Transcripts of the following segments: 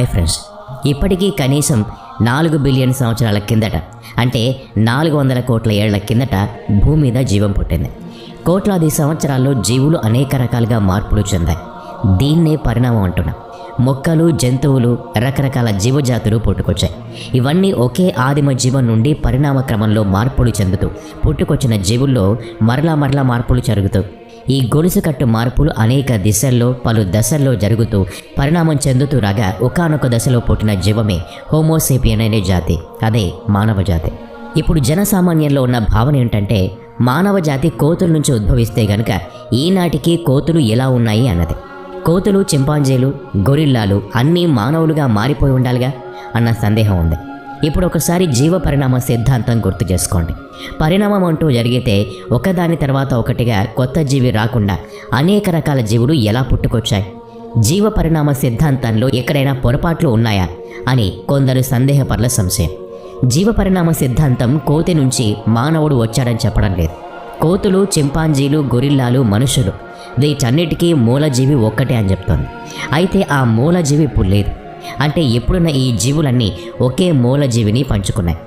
Hi friends ఇప్పటికీ కనీసం నాలుగు బిలియన్ సంవత్సరాల కిందట అంటే నాలుగు వందల కోట్ల ఏళ్ళ కిందట భూమి మీద జీవం పుట్టింది. కోట్లాది సంవత్సరాల్లో జీవులు అనేక రకాలుగా మార్పులు చెందాయి. దీన్నే పరిణామం అంటున్నాం. మొక్కలు జంతువులు రకరకాల జీవజాతులు పుట్టుకొచ్చాయి. ఇవన్నీ ఒకే ఆదిమ జీవం నుండి పరిణామ క్రమంలో మార్పులు చెందుతూ పుట్టుకొచ్చిన జీవుల్లో మరలా మరలా మార్పులు జరుగుతూ ఈ గొలుసు కట్టు మార్పులు అనేక దిశల్లో పలు దశల్లో జరుగుతూ పరిణామం చెందుతూ రాగా ఒకానొక దశలో పుట్టిన జీవమే హోమోసేపియన్ అనే జాతి అదే మానవ జాతి. ఇప్పుడు జనసామాన్యంలో ఉన్న భావన ఏంటంటే మానవ జాతి కోతుల నుంచి ఉద్భవిస్తే గనుక ఈనాటికి కోతులు ఎలా ఉన్నాయి అన్నది. కోతులు చింపాంజీలు గొరిల్లాలు అన్నీ మానవులుగా మారిపోయి ఉండాలిగా అన్న సందేహం ఉంది. ఇప్పుడు ఒకసారి జీవ పరిణామ సిద్ధాంతం గుర్తు చేసుకోండి. పరిణామం అంటూ జరిగితే ఒకదాని తర్వాత ఒకటిగా కొత్త జీవి రాకుండా అనేక రకాల జీవులు ఎలా పుట్టుకొచ్చాయి? జీవ పరిణామ సిద్ధాంతంలో ఎక్కడైనా పొరపాట్లు ఉన్నాయా? అని కొందరు సందేహపరుల సంశయం. జీవ పరిణామ సిద్ధాంతం కోతి నుంచి మానవుడు వచ్చాడని చెప్పడం లేదు. కోతులు చింపాంజీలు గొరిల్లాలు మనుషులు. వీటన్నిటికీ మూలజీవి ఒక్కటే అని చెప్తోంది. అయితే ఆ మూలజీవి ఇప్పుడు లేదు. అంటే ఎప్పుడున్న ఈ జీవులన్నీ ఒకే మూలజీవిని పంచుకున్నాయి.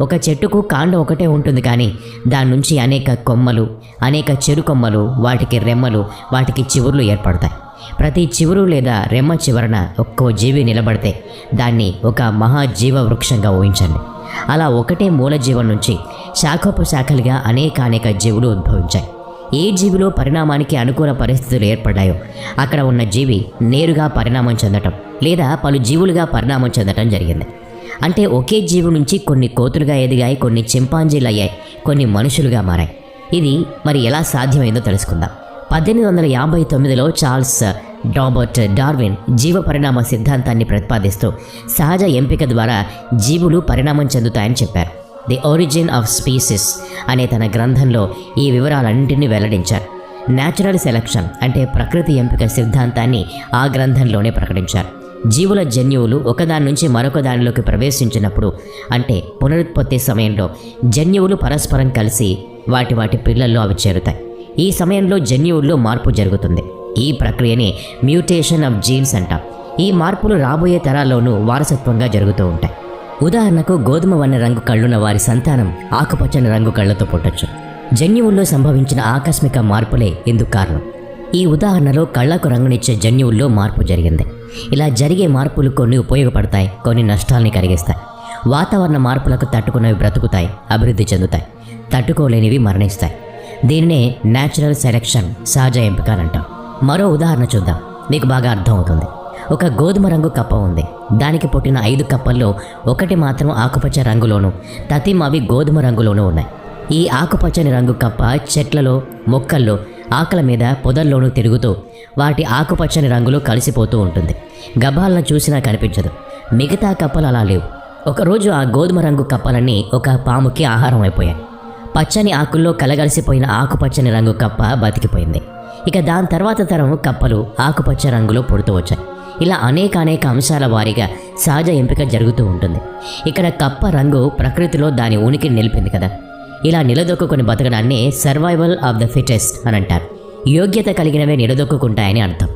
ఒక చెట్టుకు కాండం ఒకటే ఉంటుంది కానీ దాని నుంచి అనేక కొమ్మలు అనేక చెరు కొమ్మలు వాటికి రెమ్మలు వాటికి చివుర్లు ఏర్పడతాయి. ప్రతి చివురు లేదా రెమ్మ చివరన ఒక్కో జీవి నిలబడితే దాన్ని ఒక మహాజీవ వృక్షంగా ఊహించండి. అలా ఒకటే మూలజీవం నుంచి శాఖోపశాఖలుగా అనేక అనేక జీవులు ఉద్భవించాయి. ఏ జీవిలో పరిణామానికి అనుకూల పరిస్థితులు ఏర్పడ్డాయో అక్కడ ఉన్న జీవి నేరుగా పరిణామం చెందటం లేదా పలు జీవులుగా పరిణామం చెందటం జరిగింది. అంటే ఒకే జీవి నుంచి కొన్ని కోతులుగా ఎదిగాయి కొన్ని చింపాంజీలు అయ్యాయి కొన్ని మనుషులుగా మారాయి. ఇది మరి ఎలా సాధ్యమైందో తెలుసుకుందాం. పద్దెనిమిది వందల యాభై తొమ్మిదిలో చార్ల్స్ డాబర్ట్ డార్విన్ జీవ పరిణామ సిద్ధాంతాన్ని ప్రతిపాదిస్తూ సహజ ఎంపిక ద్వారా జీవులు పరిణామం చెందుతాయని చెప్పారు. ది ఒరిజిన్ ఆఫ్ స్పీసిస్ అనే తన గ్రంథంలో ఈ వివరాలన్నింటినీ వెల్లడించారు. న్యాచురల్ సెలక్షన్ అంటే ప్రకృతి ఎంపిక సిద్ధాంతాన్ని ఆ గ్రంథంలోనే ప్రకటించారు. జీవుల జన్యువులు ఒకదాని నుంచి మరొక దానిలోకి ప్రవేశించినప్పుడు అంటే పునరుత్పత్తి సమయంలో జన్యువులు పరస్పరం కలిసి వాటి వాటి పిల్లల్లో అవి చేరుతాయి. ఈ సమయంలో జన్యువుల్లో మార్పు జరుగుతుంది. ఈ ప్రక్రియని మ్యూటేషన్ ఆఫ్ జీన్స్ అంటాం. ఈ మార్పులు రాబోయే తరాల్లోనూ వారసత్వంగా జరుగుతూ ఉంటాయి. ఉదాహరణకు గోధుమ వన్న రంగు కళ్ళున్న వారి సంతానం ఆకుపచ్చని రంగు కళ్ళతో పుట్టొచ్చు. జన్యువుల్లో సంభవించిన ఆకస్మిక మార్పులే ఇందుకు కారణం. ఈ ఉదాహరణలో కళ్ళకు రంగునిచ్చే జన్యువుల్లో మార్పు జరిగింది. ఇలా జరిగే మార్పులు కొన్ని ఉపయోగపడతాయి కొన్ని నష్టాల్ని కలిగిస్తాయి. వాతావరణ మార్పులకు తట్టుకున్నవి బ్రతుకుతాయి అభివృద్ధి చెందుతాయి తట్టుకోలేనివి మరణిస్తాయి. దీనినే న్యాచురల్ సెలెక్షన్ సహజ ఎంపికలు అంటాం. మరో ఉదాహరణ చూద్దాం. మీకు బాగా అర్థమవుతుంది. ఒక గోధుమ రంగు కప్ప ఉంది. దానికి పుట్టిన ఐదు కప్పల్లో ఒకటి మాత్రం ఆకుపచ్చ రంగులోను తతిమవి గోధుమ రంగులోనూ ఉన్నాయి. ఈ ఆకుపచ్చని రంగు కప్ప చెట్లలో మొక్కల్లో ఆకల మీద పొదల్లోనూ తిరుగుతూ వాటి ఆకుపచ్చని రంగులో కలిసిపోతూ ఉంటుంది. గబాలను చూసినా కనిపించదు. మిగతా కప్పలు అలా లేవు. ఒకరోజు ఆ గోధుమ రంగు కప్పలన్నీ ఒక పాముకి ఆహారం అయిపోయాయి. పచ్చని ఆకుల్లో కలగలిసిపోయిన ఆకుపచ్చని రంగు కప్ప బతికిపోయింది. ఇక దాని తర్వాత తరం కప్పలు ఆకుపచ్చ రంగులో పుడుతూ వచ్చాయి. ఇలా అనేక అనేక అంశాల వారీగా సహజ ఎంపిక జరుగుతూ ఉంటుంది. ఇక్కడ కప్ప రంగు ప్రకృతిలో దాని ఉనికిని నిలిపింది కదా. ఇలా నిలదొక్కుని బతకడాన్ని సర్వైవల్ ఆఫ్ ద ఫిటెస్ట్ అని అంటారు. యోగ్యత కలిగినవే నిలదొక్కుంటాయని అర్థం.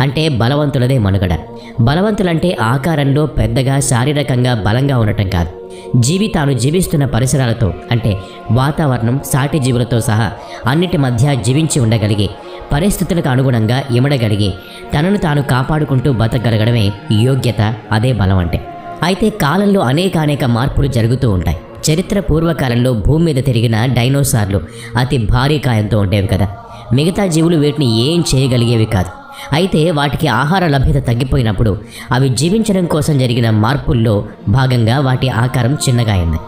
అంటే బలవంతులదే మనుగడ. బలవంతులంటే ఆకారంలో పెద్దగా శారీరకంగా బలంగా ఉండటం కాదు. జీవి తాను జీవిస్తున్న పరిసరాలతో అంటే వాతావరణం సాటి జీవులతో సహా అన్నిటి మధ్య జీవించి ఉండగలిగి పరిస్థితులకు అనుగుణంగా ఇమడగలిగి తనను తాను కాపాడుకుంటూ బతకగలగడమే యోగ్యత అదే బలం అంటే. అయితే కాలంలో అనేక అనేక మార్పులు జరుగుతూ ఉంటాయి. చరిత్ర పూర్వకాలంలో భూమి మీద తిరిగిన డైనోసార్లు అతి భారీ కాయంతో ఉండేవి కదా. మిగతా జీవులు వీటిని ఏం చేయగలిగేవి కాదు. అయితే వాటికి ఆహార లభ్యత తగ్గిపోయినప్పుడు అవి జీవించడం కోసం జరిగిన మార్పుల్లో భాగంగా వాటి ఆకారం చిన్నగా అయింది.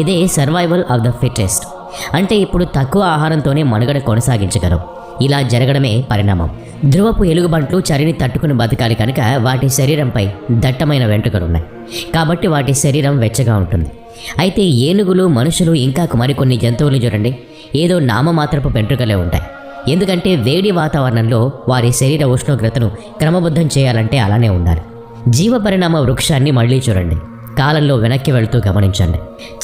ఇదే సర్వైవల్ ఆఫ్ ద ఫిటెస్ట్ అంటే ఇప్పుడు తక్కువ ఆహారంతోనే మనుగడ కొనసాగించగలవు. ఇలా జరగడమే పరిణామం. ధ్రువపు ఎలుగుబంట్లు చరిని తట్టుకుని బతకాలి కనుక వాటి శరీరంపై దట్టమైన వెంట్రుకలున్నాయి. కాబట్టి వాటి శరీరం వెచ్చగా ఉంటుంది. అయితే ఏనుగులు మనుషులు ఇంకా మరికొన్ని జంతువులు చూడండి. ఏదో నామమాత్రపు వెంట్రుకలే ఉంటాయి. ఎందుకంటే వేడి వాతావరణంలో వారి శరీర ఉష్ణోగ్రతను క్రమబద్ధం చేయాలంటే అలానే ఉండాలి. జీవ పరిణామ వృక్షాన్ని మళ్ళీ చూడండి. కాలంలో వెనక్కి వెళుతూ గమనించండి.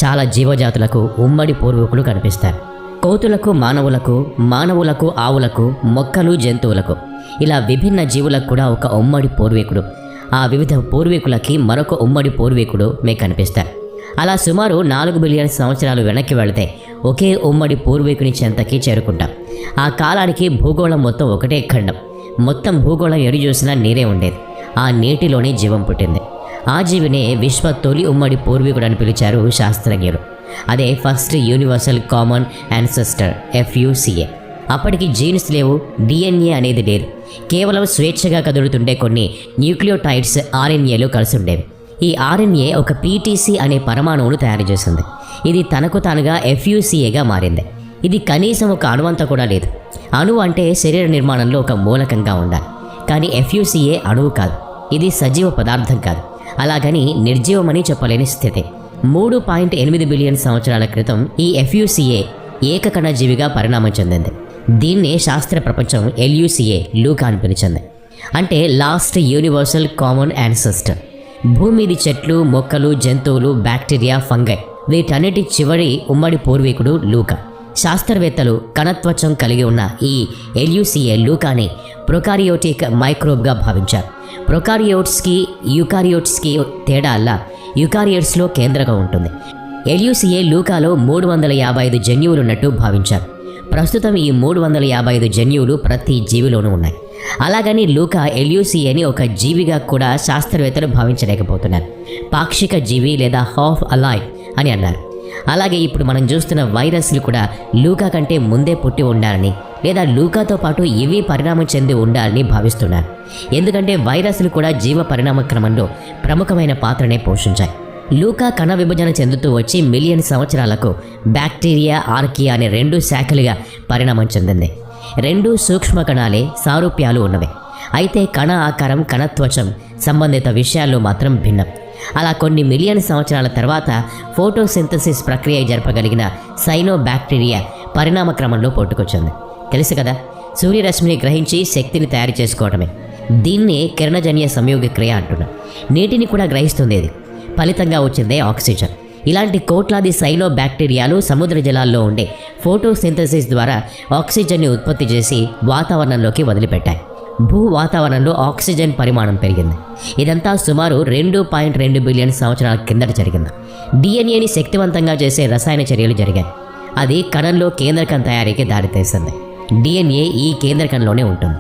చాలా జీవజాతులకు ఉమ్మడి పూర్వీకులు కనిపిస్తారు. కోతులకు మానవులకు మానవులకు ఆవులకు మొక్కలు జంతువులకు. ఇలా విభిన్న జీవులకు కూడా ఒక ఉమ్మడి పూర్వీకుడు. ఆ వివిధ పూర్వీకులకి మరొక ఉమ్మడి పూర్వీకుడు మీకు కనిపిస్తారు. అలా సుమారు నాలుగు బిలియన్ సంవత్సరాలు వెనక్కి వెళితే ఒకే ఉమ్మడి పూర్వీకుని చెంతకి చేరుకుంటాం. ఆ కాలానికి భూగోళం మొత్తం ఒకటే ఖండం. మొత్తం భూగోళం ఎడు చూసినా నీరే ఉండేది. ఆ నీటిలోనే జీవం పుట్టింది. ఆ జీవినే విశ్వ తొలి ఉమ్మడి పూర్వీకుడు అని పిలిచారు శాస్త్రజ్ఞులు. అదే first universal common ancestor FUCA. అప్పటికి జీన్స్ లేవు డిఎన్ఏ అనేది లేదు. కేవలం స్వేచ్ఛగా కదులుతుండే కొన్ని న్యూక్లియోటైడ్స్ ఆర్ఎన్ఏలు కలిసి ఉండేవి ఈ ఆర్ఎన్ఏ ఒక పీటీసీ అనే పరమాణువును తయారు చేసింది. ఇది తనకు తానుగా ఎఫ్యూసీఏగా మారింది. ఇది కనీసం ఒక అణువంత కూడా లేదు. అణువు అంటే శరీర నిర్మాణంలో ఒక మూలకంగా ఉండాలి. కానీ ఎఫ్యూసీఏ అణువు కాదు. ఇది సజీవ పదార్థం కాదు. అలాగని నిర్జీవమని చెప్పలేని స్థితి. మూడు పాయింట్ ఎనిమిది బిలియన్ సంవత్సరాల క్రితం ఈ ఎఫ్యూసీఏ ఏకకణజీవిగా పరిణామం చెందింది. దీన్నే శాస్త్ర ప్రపంచం ఎల్యూసీఏ లూకా అని పిలిచింది. అంటే లాస్ట్ యూనివర్సల్ కామన్ యాన్సెస్టర్. భూమిది చెట్లు మొక్కలు జంతువులు బ్యాక్టీరియా ఫంగై. వీటన్నిటి చివరి ఉమ్మడి పూర్వీకుడు లూకా. శాస్త్రవేత్తలు కణత్వచం కలిగి ఉన్న ఈ ఎల్యూసిఏ లూకాని ప్రొకారియోటిక్ మైక్రోబ్గా భావించారు. ప్రొకారియోట్స్కి యూకారియోట్స్కి తేడా అల్లా యూకారియోట్స్లో కేంద్రంగా ఉంటుంది. ఎల్యూసిఏ లూకాలో మూడు వందల యాభై ఐదు జన్యువులున్నట్టు భావించారు. ప్రస్తుతం ఈ మూడు వందల యాభై ఐదు జన్యువులు ప్రతి జీవిలోనూ ఉన్నాయి. అలాగని లూకా ఎల్యూసిఏని ఒక జీవిగా కూడా శాస్త్రవేత్తలు భావించలేకపోతున్నారు. పాక్షిక జీవి లేదా హాఫ్ అలాయ్ అని అన్నారు. అలాగే ఇప్పుడు మనం చూస్తున్న వైరస్లు కూడా లూకా కంటే ముందే పుట్టి ఉండాలని లేదా లూకాతో పాటు ఇవి పరిణామం చెంది ఉండాలని భావిస్తున్నారు ఎందుకంటే వైరస్లు కూడా జీవ పరిణామ క్రమంలో ప్రముఖమైన పాత్రనే పోషించాయి. లూకా కణ విభజన చెందుతూ వచ్చి మిలియన్ సంవత్సరాలకు బ్యాక్టీరియా ఆర్కియా అనే రెండు శాఖలుగా పరిణామం చెందింది. రెండు సూక్ష్మ కణాలే సారూప్యాలు ఉన్నవి. అయితే కణ ఆకారం కణత్వచం సంబంధిత విషయాల్లో మాత్రం భిన్నం. అలా కొన్ని మిలియన్ సంవత్సరాల తర్వాత ఫోటోసింథసిస్ ప్రక్రియ జరపగలిగిన సైనో బ్యాక్టీరియా పరిణామ క్రమంలో పుట్టుకొచ్చింది. తెలుసు కదా సూర్యరశ్మిని గ్రహించి శక్తిని తయారు చేసుకోవడమే దీన్నే కిరణజన్య సంయోగ క్రియ అంటున్నా. నీటిని కూడా గ్రహిస్తుంది ఇది. ఫలితంగా వచ్చిందే ఆక్సిజన్. ఇలాంటి కోట్లాది సైనో బ్యాక్టీరియాలు సముద్ర జలాల్లో ఉండే ఫోటోసింథసిస్ ద్వారా ఆక్సిజన్ని ఉత్పత్తి చేసి వాతావరణంలోకి వదిలిపెట్టాయి. భూ వాతావరణంలో ఆక్సిజన్ పరిమాణం పెరిగింది. ఇదంతా సుమారు రెండు పాయింట్ రెండు బిలియన్ సంవత్సరాల కిందట జరిగింది. డిఎన్ఏని శక్తివంతంగా చేసే రసాయన చర్యలు జరిగాయి. అది కణంలో కేంద్రకం తయారీకి దారితీస్తుంది డిఎన్ఏ ఈ కేంద్రకంలోనే ఉంటుంది.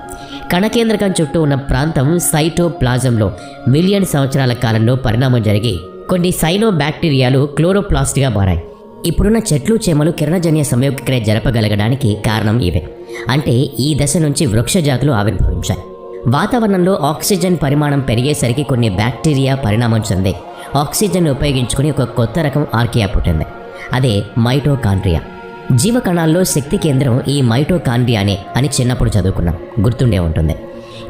కణకేంద్రకం చుట్టూ ఉన్న ప్రాంతం సైటోప్లాజంలో మిలియన్ సంవత్సరాల కాలంలో పరిణామం జరిగి కొన్ని సైనో బ్యాక్టీరియాలు క్లోరోప్లాస్ట్గా మారాయి. ఇప్పుడున్న చెట్లు చేమలు కిరణజన్య సంయోగక్రియ జరపగలగడానికి కారణం ఇవే. అంటే ఈ దశ నుంచి వృక్ష జాతులు ఆవిర్భవించాయి. వాతావరణంలో ఆక్సిజన్ పరిమాణం పెరిగేసరికి కొన్ని బ్యాక్టీరియా పరిణామం చెంది ఆక్సిజన్ ఉపయోగించుకుని ఒక కొత్త రకం ఆర్కియా పుట్టింది. అదే మైటోకాండ్రియా. జీవకణాల్లో శక్తి కేంద్రం ఈ మైటోకాండ్రియానే అని చిన్నప్పుడు చదువుకున్నాం. గుర్తుండే ఉంటుంది.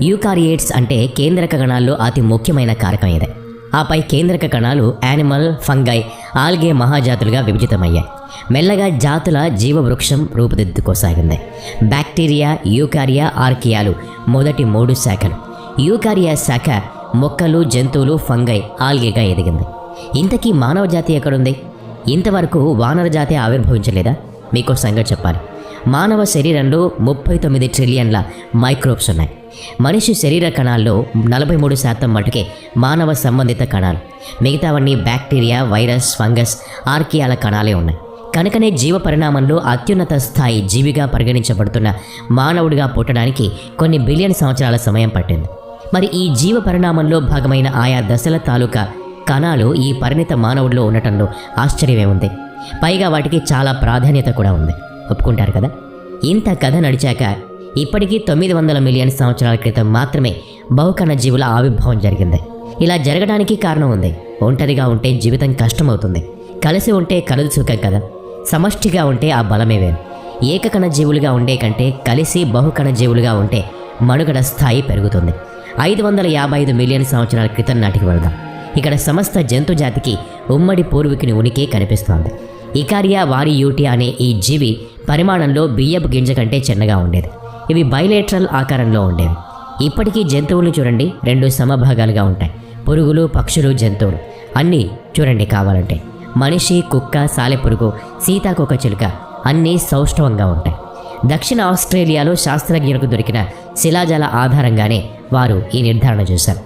యూకారియేట్స్ అంటే కేంద్రక కణాల్లో అతి ముఖ్యమైన కారకం ఇదే. ఆపై కేంద్రక కణాలు యానిమల్ ఫంగై ఆల్గే మహాజాతులుగా విభజితమయ్యాయి. మెల్లగా జాతుల జీవవృక్షం రూపుదిద్దుకోసాగింది. బ్యాక్టీరియా యూకారియా ఆర్కియాలు మొదటి మూడు శాఖలు. యూకారియా శాఖ మొక్కలు జంతువులు ఫంగై ఆల్గేగా ఎదిగింది. ఇంతకీ మానవ జాతి ఎక్కడుంది? ఇంతవరకు వానర జాతి ఆవిర్భవించలేదా? మీకు సంగతి చెప్పాలి. మానవ శరీరంలో ముప్పై తొమ్మిది ట్రిలియన్ల మైక్రోబ్స్ ఉన్నాయి. మనిషి శరీర కణాల్లో నలభై మూడు శాతం మటుకే మానవ సంబంధిత కణాలు. మిగతావన్నీ బ్యాక్టీరియా వైరస్ ఫంగస్ ఆర్కియాల కణాలే ఉన్నాయి. కనుకనే జీవ పరిణామంలో అత్యున్నత స్థాయి జీవిగా పరిగణించబడుతున్న మానవుడిగా పుట్టడానికి కొన్ని బిలియన్ సంవత్సరాల సమయం పట్టింది. మరి ఈ జీవ పరిణామంలో భాగమైన ఆయా దశల తాలూకా కణాలు ఈ పరిణిత మానవుడిలో ఉండటంలో ఆశ్చర్యమే ఉంది. పైగా వాటికి చాలా ప్రాధాన్యత కూడా ఉంది. ఒప్పుకుంటారు కదా? ఇంత కథ నడిచాక ఇప్పటికీ తొమ్మిది వందల మిలియన్ సంవత్సరాల క్రితం మాత్రమే బహుకణ జీవుల ఆవిర్భావం జరిగింది. ఇలా జరగడానికి కారణం ఉంది. ఒంటరిగా ఉంటే జీవితం కష్టమవుతుంది. కలిసి ఉంటే కలదు సుఖం కదా? సమష్టిగా ఉంటే ఆ బలమే వేరు. ఏకకణ జీవులుగా ఉండే కంటే కలిసి బహుకణ జీవులుగా ఉంటే మనుగడ స్థాయి పెరుగుతుంది. ఐదు వందల యాభై ఐదు మిలియన్ సంవత్సరాల క్రితం నాటికి వెళ్దాం. ఇక్కడ సమస్త జంతు జాతికి ఉమ్మడి పూర్వీకుని ఉనికి కనిపిస్తోంది. ఇకారియా వారియూటి అనే ఈ జీవి పరిమాణంలో బియ్యపు గింజ కంటే చిన్నగా ఉండేది. ఇవి బైలేట్రల్ ఆకారంలో ఉండేవి. ఇప్పటికీ జంతువులు చూడండి రెండు సమభాగాలుగా ఉంటాయి. పురుగులు పక్షులు జంతువులు. అన్నీ చూడండి కావాలంటే. మనిషి కుక్క సాలెపురుగు సీతాకొక చిలుక అన్నీ సౌష్ఠవంగా ఉంటాయి. దక్షిణ ఆస్ట్రేలియాలో శాస్త్రజ్ఞులకు దొరికిన శిలాజాల ఆధారంగానే వారు ఈ నిర్ధారణ చేశారు.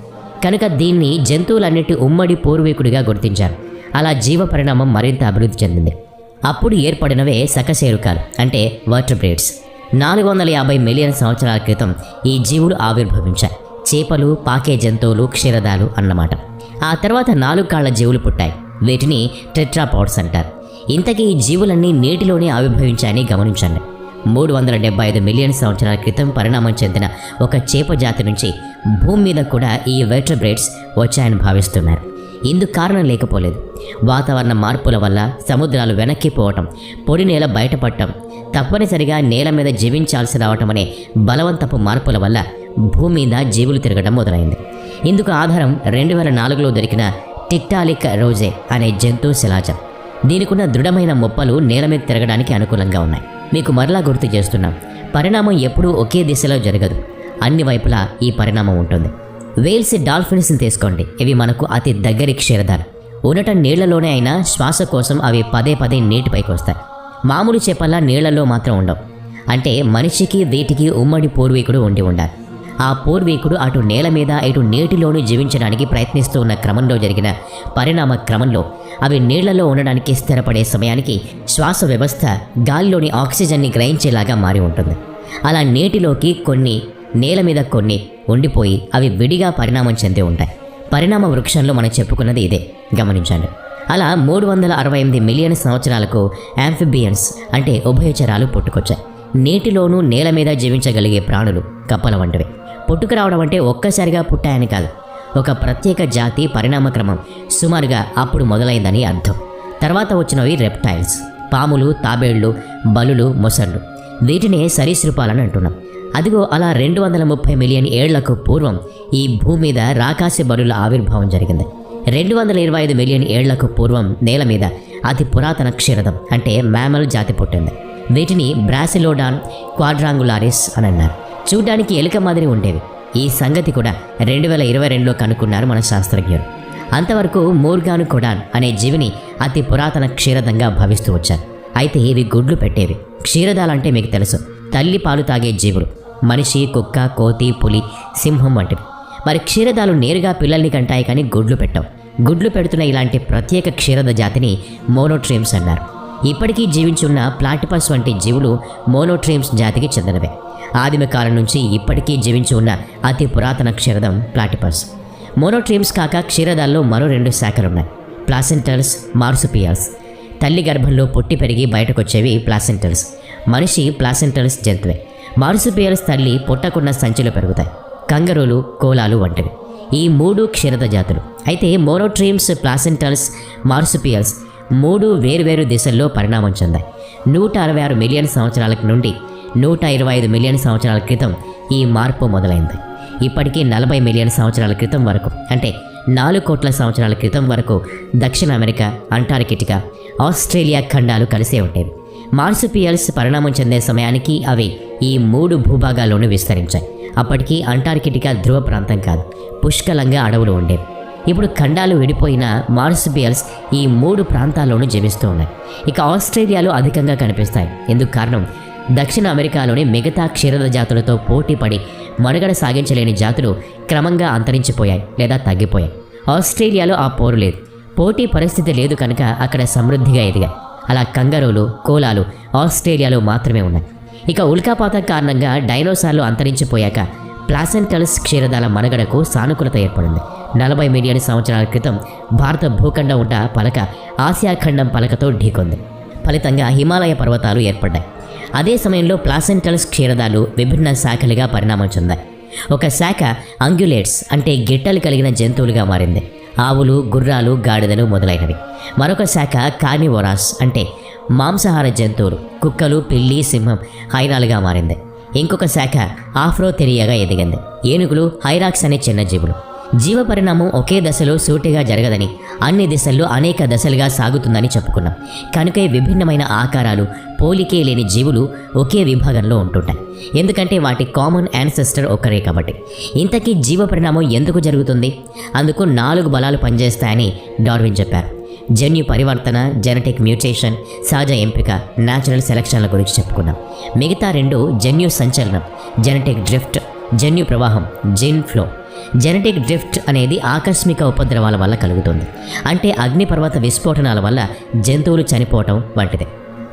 కనుక దీన్ని జంతువులన్నిటి ఉమ్మడి పూర్వీకుడిగా గుర్తించారు. అలా జీవ పరిణామం మరింత అభివృద్ధి చెందింది. అప్పుడు ఏర్పడినవే సకశేరుకాలు అంటే వర్టబ్రేట్స్ నాలుగు వందల యాభై మిలియన్ సంవత్సరాల క్రితం ఈ జీవులు ఆవిర్భవించాయి. చేపలు పాకే జంతువులు క్షీరదాలు అన్నమాట. ఆ తర్వాత నాలుగు కాళ్ళ జీవులు పుట్టాయి. వీటిని టెట్రాపాడ్స్ అంటారు. ఇంతకీ ఈ జీవులన్నీ నీటిలోనే ఆవిర్భవించాయని గమనించండి. మూడు వందల డెబ్బై ఐదు మిలియన్ సంవత్సరాల క్రితం పరిణామం చెందిన ఒక చేప జాతి నుంచి భూమి మీద కూడా ఈ వెట్రబ్రేట్స్ వచ్చాయని భావిస్తున్నారు. ఇందుకు కారణం లేకపోలేదు. వాతావరణ మార్పుల వల్ల సముద్రాలు వెనక్కి పోవటం పొడి నేల బయటపడటం తప్పనిసరిగా నేల మీద జీవించాల్సి రావటం అనే బలవంతపు మార్పుల వల్ల భూమి మీద జీవులు తిరగడం మొదలైంది. ఇందుకు ఆధారం రెండు వేల నాలుగులో దొరికిన టిక్టాలిక్ రోజే అనే జంతు శిలాజం. దీనికున్న దృఢమైన మొప్పలు నేల మీద తిరగడానికి అనుకూలంగా ఉన్నాయి. మీకు మరలా గుర్తు చేస్తున్నాం. పరిణామం ఎప్పుడూ ఒకే దిశలో జరగదు. అన్ని వైపులా ఈ పరిణామం ఉంటుంది. వేల్స్ డాల్ఫిన్స్ని తీసుకోండి. ఇవి మనకు అతి దగ్గరి క్షీరదాలు ఉండటం నీళ్ళలోనే అయినా శ్వాస కోసం అవి పదే పదే నీటిపైకి వస్తాయి మామూలు చేపల్లా నీళ్ళలో మాత్రం ఉండవు. అంటే మనిషికి వీటికి ఉమ్మడి పూర్వీకుడు ఉండి ఉండాలి. ఆ పూర్వీకుడు అటు నేల మీద ఇటు నీటిలోనూ జీవించడానికి ప్రయత్నిస్తూ ఉన్న క్రమంలో జరిగిన పరిణామ క్రమంలో అవి నీళ్ళలో ఉండడానికి స్థిరపడే సమయానికి శ్వాస వ్యవస్థ గాలిలోని ఆక్సిజన్ని గ్రహించేలాగా మారి ఉంటుంది. అలా నీటిలోకి కొన్ని నేల మీద కొన్ని ఉండిపోయి అవి విడిగా పరిణామం చెంది ఉంటాయి. పరిణామ వృక్షంలో మనం చెప్పుకున్నది ఇదే. గమనించండి. అలా మూడు వందల అరవై ఎనిమిది మిలియన్ సంవత్సరాలకు యాంఫిబియన్స్ అంటే ఉభయచరాలు పుట్టుకొచ్చాయి. నీటిలోనూ నేల మీద జీవించగలిగే ప్రాణులు కప్పల వంటివి. పుట్టుకు రావడం అంటే ఒక్కసారిగా పుట్టాయని కాదు. ఒక ప్రత్యేక జాతి పరిణామక్రమం సుమారుగా అప్పుడు మొదలైందని అర్థం. తర్వాత వచ్చినవి రెప్టైల్స్. పాములు తాబేళ్ళు బలులు మొసళ్ళు. వీటినే సరీసృపాలని అంటున్నాం. అదిగో అలా రెండు వందల ముప్పై మిలియన్ ఏళ్ళకు పూర్వం ఈ భూమి మీద రాకాశ బరుల ఆవిర్భావం జరిగింది. రెండు వందల ఇరవై ఐదు మిలియన్ ఏళ్ళకు పూర్వం నేల మీద అతి పురాతన క్షీరదం అంటే మ్యామల్ జాతి పుట్టింది. వీటిని బ్రాసిలోడాన్ క్వాడ్రాంగులారిస్ అని అన్నారు. చూడ్డానికి ఎలుక మాదిరి ఉండేవి. ఈ సంగతి కూడా రెండు వేల ఇరవై రెండులో కనుక్కున్నారు మన శాస్త్రజ్ఞులు. అంతవరకు మూర్గాను కొడాన్ అనే జీవిని అతి పురాతన క్షీరదంగా భావిస్తూ వచ్చారు. అయితే ఇవి గుడ్లు పెట్టేవి. క్షీరదాలంటే మీకు తెలుసు. తల్లి పాలు తాగే జీవులు. మనిషి కుక్క కోతి పులి సింహం వంటివి. మరి క్షీరదాలు నేరుగా పిల్లల్ని కంటాయి కానీ గుడ్లు పెట్టవు. గుడ్లు పెడుతున్న ఇలాంటి ప్రత్యేక క్షీరద జాతిని మోనోట్రీమ్స్ అన్నారు. ఇప్పటికీ జీవించున్న ప్లాటిపస్ వంటి జీవులు మోనోట్రీమ్స్ జాతికి చెందినవే. ఆదిమ కాలం నుంచి ఇప్పటికీ జీవించి ఉన్న అతి పురాతన క్షీరదం ప్లాటిపస్. మోనోట్రీమ్స్ కాక క్షీరదాల్లో మరో రెండు శాఖలున్నాయి. Placentals marsupials. తల్లి గర్భంలో పుట్టి పెరిగి బయటకొచ్చేవి ప్లాసెంటర్స్ మనిషి ప్లాసెంటల్స్ జంతువే. మార్సుపియల్స్ తల్లి పుట్టకున్న సంచిలో పెరుగుతాయి. కంగరూలు కోలాలు వంటివి. ఈ మూడు క్షీరద జాతులు. అయితే మోనోట్రీమ్స్ ప్లాసెంటల్స్ మార్సుపియల్స్ మూడు వేరువేరు దిశల్లో పరిణామం చెందాయి. నూట అరవై ఆరు మిలియన్ సంవత్సరాల నుండి నూట ఇరవై ఐదు మిలియన్ సంవత్సరాల క్రితం ఈ మార్పు మొదలైంది. ఇప్పటికీ నలభై మిలియన్ సంవత్సరాల క్రితం వరకు అంటే నాలుగు కోట్ల సంవత్సరాల క్రితం వరకు దక్షిణ అమెరికా అంటార్కిటికా ఆస్ట్రేలియా ఖండాలు కలిసే ఉండేవి. మార్సుపియల్స్ పరిణామం చెందే సమయానికి అవి ఈ మూడు భూభాగాల్లోనూ విస్తరించాయి. అప్పటికి అంటార్కిటికా ధ్రువ ప్రాంతం కాదు పుష్కలంగా అడవులు ఉండేవి. ఇప్పుడు ఖండాలు విడిపోయిన మార్సుపియల్స్ ఈ మూడు ప్రాంతాల్లోనూ జీవిస్తూ ఉన్నాయి. ఇక ఆస్ట్రేలియాలో అధికంగా కనిపిస్తాయి. ఎందుకు కారణం దక్షిణ అమెరికాలోని మిగతా క్షీరద జాతులతో పోటీపడి మనుగడ సాగించలేని జాతులు క్రమంగా అంతరించిపోయాయి లేదా తగ్గిపోయాయి. ఆస్ట్రేలియాలో ఆ పోరు లేదు. పోటీ పరిస్థితి లేదు కనుక అక్కడ సమృద్ధిగా ఎదిగాయి. అలా కంగరులు కోలాలు ఆస్ట్రేలియాలో మాత్రమే ఉన్నాయి. ఇక ఉల్కాపాతం కారణంగా డైనోసార్లు అంతరించిపోయాక ప్లాసెంటల్స్ క్షీరదాల మనుగడకు సానుకూలత ఏర్పడింది. నలభై మిలియన్ సంవత్సరాల క్రితం భారత భూఖండం ఉంట పలక ఆసియా ఖండం పలకతో ఢీకొంది. ఫలితంగా హిమాలయ పర్వతాలు ఏర్పడ్డాయి. అదే సమయంలో ప్లాసెంటల్స్ క్షీరదాలు విభిన్న శాఖలుగా పరిణామం చెందాయి. ఒక శాఖ అంగ్యులేట్స్ అంటే గిట్టలు కలిగిన జంతువులుగా మారింది. ఆవులు గుర్రాలు గాడిదలు మొదలైనవి. మరొక శాఖ కార్నివోరాస్ అంటే మాంసాహార జంతువులు కుక్కలు పిల్లి సింహం హైనాలుగా మారింది. ఇంకొక శాఖ ఆఫ్రోథెరియాగా ఎదిగింది. ఏనుగులు హైరాక్స్ అనే చిన్న జీవులు. జీవ పరిణామం ఒకే దశలో సూటిగా జరగదని అన్ని దిశల్లో అనేక దశలుగా సాగుతుందని చెప్పుకున్నాం. కనుకే విభిన్నమైన ఆకారాలు పోలికే లేని జీవులు ఒకే విభాగంలో ఉంటుంటాయి. ఎందుకంటే వాటి కామన్ యాన్సెస్టర్ ఒక్కరే కాబట్టి. ఇంతకీ జీవ పరిణామం ఎందుకు జరుగుతుంది? అందుకు నాలుగు బలాలు పనిచేస్తాయని డార్విన్ చెప్పారు. జన్యు పరివర్తన జెనెటిక్ మ్యూటేషన్ సహజ ఎంపిక న్యాచురల్ సెలక్షన్ల గురించి చెప్పుకున్నాం. మిగతా రెండు జన్యు సంచలనం జెనెటిక్ డ్రిఫ్ట్ జన్యు ప్రవాహం జిన్ ఫ్లో జెనెటిక్ డ్రిఫ్ట్ అనేది ఆకస్మిక ఉపద్రవాల వల్ల కలుగుతుంది. అంటే అగ్నిపర్వత విస్ఫోటనాల వల్ల జంతువులు చనిపోవటం వంటిది.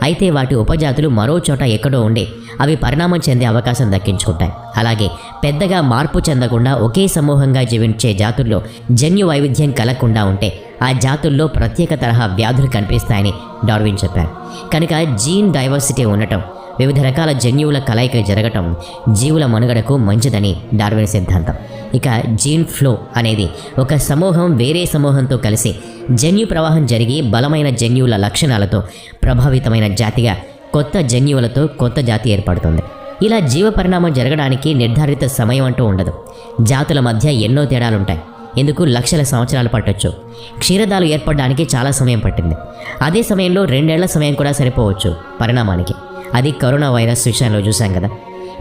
అయితే వాటి ఉపజాతులు మరో చోట ఎక్కడో ఉండి అవి పరిణామం చెందే అవకాశం దక్కించుకుంటాయి. అలాగే పెద్దగా మార్పు చెందకుండా ఒకే సమూహంగా జీవించే జాతుల్లో జన్యు వైవిధ్యం కలగకుండా ఉంటే ఆ జాతుల్లో ప్రత్యేక తరహా వ్యాధులు కనిపిస్తాయని డార్విన్ చెప్పారు. కనుక జీన్ డైవర్సిటీ ఉండటం వివిధ రకాల జన్యువుల కలయిక జరగటం జీవుల మనుగడకు మంచిదని డార్విన్ సిద్ధాంతం. ఇక జీన్ ఫ్లో అనేది ఒక సమూహం వేరే సమూహంతో కలిసి జన్యు ప్రవాహం జరిగి బలమైన జన్యువుల లక్షణాలతో ప్రభావితమైన జాతిగా కొత్త జన్యువులతో కొత్త జాతి ఏర్పడుతుంది. ఇలా జీవ పరిణామం జరగడానికి నిర్ధారిత సమయం అంటూ ఉండదు. జాతుల మధ్య ఎన్నో తేడాలుంటాయి. ఎందుకు? లక్షల సంవత్సరాలు పట్టొచ్చు. క్షీరదాలు ఏర్పడడానికి చాలా సమయం పట్టింది. అదే సమయంలో రెండేళ్ళ సమయం కూడా సరిపోవచ్చు పరిణామానికి. అది కరోనా వైరస్ విషయంలో చూసాం కదా.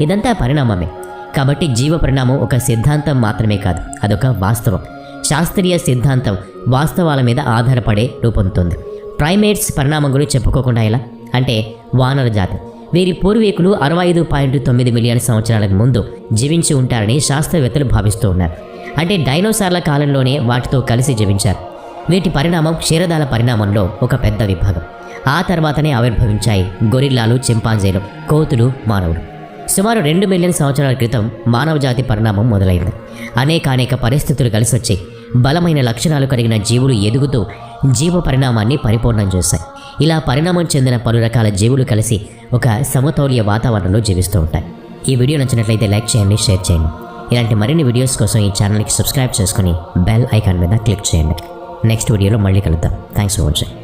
ఇదంతా పరిణామమే. కాబట్టి జీవ పరిణామం ఒక సిద్ధాంతం మాత్రమే కాదు అదొక వాస్తవం. శాస్త్రీయ సిద్ధాంతం వాస్తవాల మీద ఆధారపడే రూపొందుతుంది. ప్రైమేట్స్ పరిణామం గురించి చెప్పుకోకుండా ఎలా? అంటే వానర జాతి. వీరి పూర్వీకులు అరవై ఐదు పాయింట్ తొమ్మిది మిలియన్ సంవత్సరాలకు ముందు జీవించి ఉంటారని శాస్త్రవేత్తలు భావిస్తూ ఉన్నారు. అంటే డైనోసార్ల కాలంలోనే వాటితో కలిసి జీవించారు. వీటి పరిణామం క్షీరదాల పరిణామంలో ఒక పెద్ద విభాగం. ఆ తర్వాతనే ఆవిర్భవించాయి గొరిల్లాలు చింపాంజీలు కోతులు మానవులు. సుమారు రెండు మిలియన్ సంవత్సరాల క్రితం మానవజాతి పరిణామం మొదలైంది. అనేకానేక పరిస్థితులు కలిసి వచ్చాయి బలమైన లక్షణాలు కలిగిన జీవులు ఎదుగుతూ జీవ పరిణామాన్ని పరిపూర్ణం చేశాయి. ఇలా పరిణామం చెందిన పలు రకాల జీవులు కలిసి ఒక సమతౌల్య వాతావరణంలో జీవిస్తూ ఉంటాయి. ఈ వీడియో నచ్చినట్లయితే లైక్ చేయండి షేర్ చేయండి. ఇలాంటి మరిన్ని వీడియోస్ కోసం ఈ ఛానల్కి సబ్స్క్రైబ్ చేసుకుని బెల్ ఐకాన్ మీద క్లిక్ చేయండి. నెక్స్ట్ వీడియోలో మళ్ళీ కలుద్దాం. Thanks for watching.